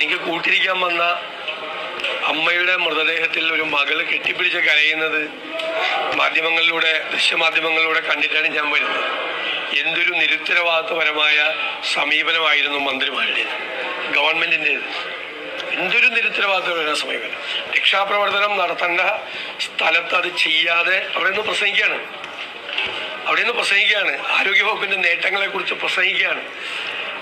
തനിക്ക് കൂട്ടിരിക്കാൻ വന്ന അമ്മയുടെ മൃതദേഹത്തിൽ ഒരു മകൾ കെട്ടിപ്പിടിച്ച് കരയുന്നത് മാധ്യമങ്ങളിലൂടെ ദൃശ്യമാധ്യമങ്ങളിലൂടെ കണ്ടിട്ടാണ് ഞാൻ വരുന്നത്. എന്തൊരു നിരുത്തരവാദിത്വപരമായ സമീപനമായിരുന്നു മന്ത്രിമാരുടേത് ഗവൺമെന്റിന്റെത് എന്തൊരു നിരുത്തരവാദപരമായ സമീപനം. രക്ഷാപ്രവർത്തനം നടത്തേണ്ട സ്ഥലത്ത് അത് ചെയ്യാതെ അവിടെ നിന്ന് പ്രസംഗിക്കുകയാണ്. അവിടെ നിന്ന് പ്രസംഗിക്കുകയാണ്. ആരോഗ്യവകുപ്പിന്റെ നേട്ടങ്ങളെ കുറിച്ച് പ്രസംഗിക്കുകയാണ്.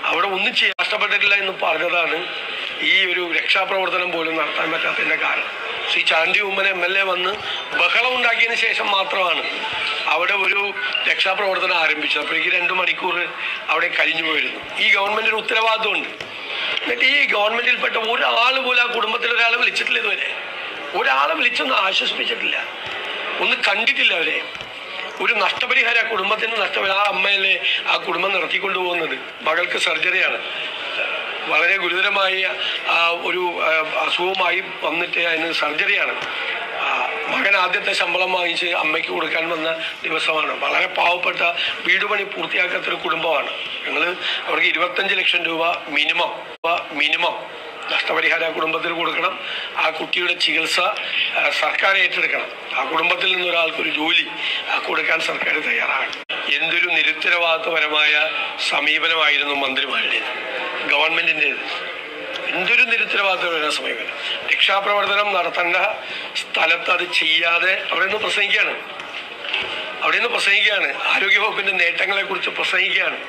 അവിടെ ഒന്നും ചെയ്യാൻ കഷ്ടപ്പെട്ടിട്ടില്ല എന്ന് പറഞ്ഞതാണ് ഈ ഒരു രക്ഷാപ്രവർത്തനം പോലും നടത്താൻ പറ്റാത്തതിന്റെ കാരണം. Shri Chandy Oommen M L A വന്ന് ബഹളം ഉണ്ടാക്കിയതിന് ശേഷം മാത്രമാണ് അവിടെ ഒരു രക്ഷാപ്രവർത്തനം ആരംഭിച്ചത്. അപ്പോഴേക്ക് രണ്ട് മണിക്കൂർ അവിടെ കഴിഞ്ഞു പോയിരുന്നു. ഈ ഗവൺമെന്റിന് ഉത്തരവാദിത്വമുണ്ട്. എന്നിട്ട് ഈ ഗവൺമെന്റിൽപ്പെട്ട ഒരാൾ പോലും ആ കുടുംബത്തിൽ ഒരാളെ വിളിച്ചിട്ടില്ല ഇതുവരെ. ഒരാളെ വിളിച്ചൊന്നും ആശ്വസിപ്പിച്ചിട്ടില്ല. ഒന്ന് കണ്ടിട്ടില്ല അവരെ. ഒരു നഷ്ടപരിഹാരം ആ കുടുംബത്തിന് നഷ്ടപരിഹാരം ആ അമ്മയല്ലേ ആ കുടുംബം നടത്തിക്കൊണ്ടു പോകുന്നത്? മകൾക്ക് സർജറിയാണ്. വളരെ ഗുരുതരമായ ഒരു അസുഖമായി വന്നിട്ട് അതിന് സർജറിയാണ് മകൻ ആദ്യത്തെ ശമ്പളം വാങ്ങിച്ച് അമ്മയ്ക്ക് കൊടുക്കാൻ വന്ന ദിവസമാണ്. വളരെ പാവപ്പെട്ട വീട് പണി പൂർത്തിയാക്കാത്തൊരു കുടുംബമാണ്. ഞങ്ങൾ അവർക്ക് ഇരുപത്തഞ്ച് ലക്ഷം രൂപ മിനിമം മിനിമം നഷ്ടപരിഹാരം ആ കുടുംബത്തിന് കൊടുക്കണം. ആ കുട്ടിയുടെ ചികിത്സ സർക്കാർ ഏറ്റെടുക്കണം. ആ കുടുംബത്തിൽ നിന്ന് ഒരാൾക്കൊരു ജോലി കൊടുക്കാൻ സർക്കാർ തയ്യാറാകണം. എന്തൊരു നിരുത്തരവാദിത്വപരമായ സമീപനമായിരുന്നു മന്ത്രിമാരുടേത് ഗവൺമെന്റിന്റെത് എന്തൊരു നിരുത്തരവാദിത്വപരമായ സമീപനം. രക്ഷാപ്രവർത്തനം നടത്തേണ്ട സ്ഥലത്ത് അത് ചെയ്യാതെ അവിടെ നിന്ന് പ്രസംഗിക്കുകയാണ്. അവിടെ നിന്ന് പ്രസംഗിക്കുകയാണ്. ആരോഗ്യവകുപ്പിന്റെ നേട്ടങ്ങളെ കുറിച്ച് പ്രസംഗിക്കുകയാണ്.